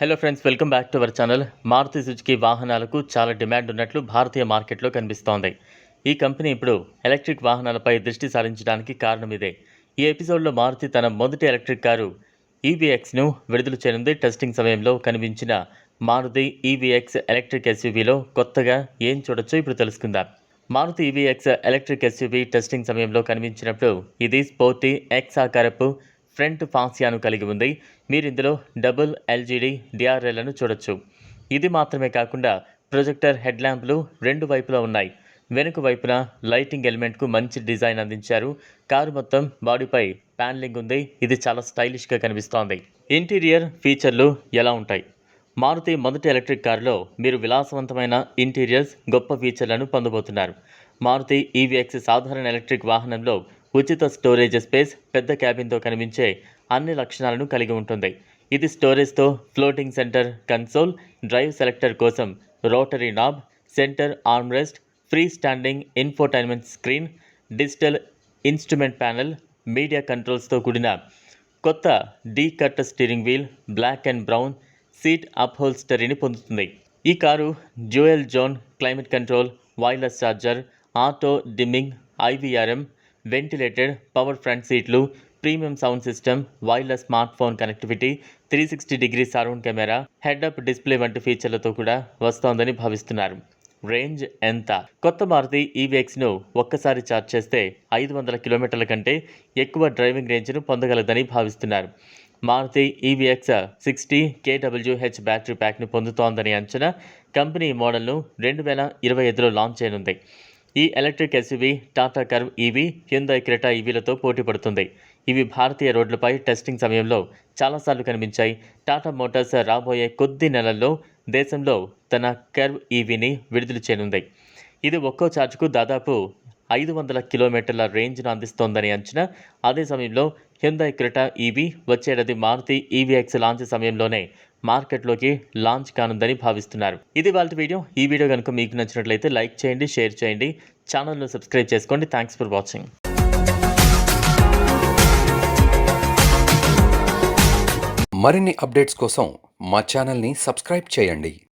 Hello friends welcome back to our channel Maruti Suzuki వాహనాలకు చాలా demand ఉన్నట్లు భారతీయ మార్కెట్లో కనిపిస్తోంది. ఈ కంపెనీ ఇప్పుడు ఎలక్ట్రిక్ వాహనాలపై దృష్టి సారించడానికి కారణం ఇదే. ఈ ఎపిసోడ్లో మారుతి తన మొదటి ఎలక్ట్రిక్ కారు ఈవీఎక్స్ను విడుదల చేయనుంది. టెస్టింగ్ సమయంలో కనిపించిన మారుతి ఈవీఎక్స్ ఎలక్ట్రిక్ ఎస్యూవీలో కొత్తగా ఏం చూడొచ్చో ఇప్పుడు తెలుసుకుందాం. Maruti eVX electric SUV testing సమయంలో కనిపించినప్పుడు ఇది స్పోర్టీ ఎక్స్ ఆకారపు ఫ్రంట్ ఫాసియాను కలిగి ఉంది. మీరు ఇందులో డబుల్ ఎల్జీడీ డిఆర్ఎల్లను చూడొచ్చు. ఇది మాత్రమే కాకుండా ప్రొజెక్టర్ హెడ్ ల్యాంపులు రెండు వైపులా ఉన్నాయి. వెనుక వైపున లైటింగ్ ఎలిమెంట్కు మంచి డిజైన్ అందించారు. కారు మొత్తం బాడీపై ప్యానలింగ్ ఉంది. ఇది చాలా స్టైలిష్గా కనిపిస్తోంది. ఇంటీరియర్ ఫీచర్లు ఎలా ఉంటాయి? మారుతి మొదటి ఎలక్ట్రిక్ కారులో మీరు విలాసవంతమైన ఇంటీరియర్స్ గొప్ప ఫీచర్లను పొందబోతున్నారు. మారుతి ఈవీఎక్స్ సాధారణ ఎలక్ట్రిక్ వాహనంలో ఉచిత స్టోరేజ్ స్పేస్ పెద్ద క్యాబిన్తో కనిపించే అన్ని లక్షణాలను కలిగి ఉంటుంది. ఇది స్టోరేజ్తో floating centre console drive selector కోసం rotary knob centre armrest free standing infotainment screen digital instrument panel media కంట్రోల్స్తో కూడిన కొత్త D cut steering wheel black and brown seat అప్హోల్స్టరీని పొందుతుంది. ఈ car dual zone climate control wireless charger auto dimming IVRM ventilated power front సీట్లు premium sound system wireless smartphone connectivity three sixty degree surround camera head up display వంటి ఫీచర్లతో కూడా వస్తోందని భావిస్తున్నారు. Range ఎంత? కొత్త మారుతి ఈవీఎక్స్ను ఒక్కసారి ఛార్జ్ చేస్తే ఐదు వందల కిలోమీటర్ల కంటే ఎక్కువ డ్రైవింగ్ రేంజ్ను పొందగలదని భావిస్తున్నారు. మారుతి ఈవీఎక్స్ సిక్స్టీ కేడబ్ల్యూహెచ్ బ్యాటరీ ప్యాక్ను పొందుతోందని అంచనా కంపెనీ మోడల్ను రెండు వేల ఇరవై ఐదులో లాంచ్ చేయనుంది. ఈ electric SUV Tata Curvv EV Hyundai Creta ఈవీలతో పోటీ పడుతుంది. ఇవి భారతీయ రోడ్లపై టెస్టింగ్ సమయంలో చాలాసార్లు కనిపించాయి. టాటా మోటార్స్ రాబోయే కొద్ది నెలల్లో దేశంలో తన కర్వ్ ఈవీని విడుదల చేయనుంది. ఇది ఒక్కో ఛార్జ్కు దాదాపు ఐదు వందల కిలోమీటర్ల రేంజ్ను అందిస్తోందని అంచనా. అదే సమయంలో హ్యుందాయ్ క్రెటా ఈవీ వచ్చేటది మారుతి ఈవీఎక్స్ లాంచ్ సమయంలోనే మార్కెట్లోకి లాంచ్ కానుందని భావిస్తున్నారు. ఇది వాళ్ళ వీడియో. ఈ వీడియో కనుక మీకు నచ్చినట్లయితే లైక్ చేయండి షేర్ చేయండి. ఛానల్ను సబ్స్క్రైబ్ చేసుకోండి. థ్యాంక్స్ ఫర్ వాచింగ్ మరిన్ని అప్డేట్స్ కోసం మా ఛానల్ని సబ్స్క్రైబ్ చేయండి.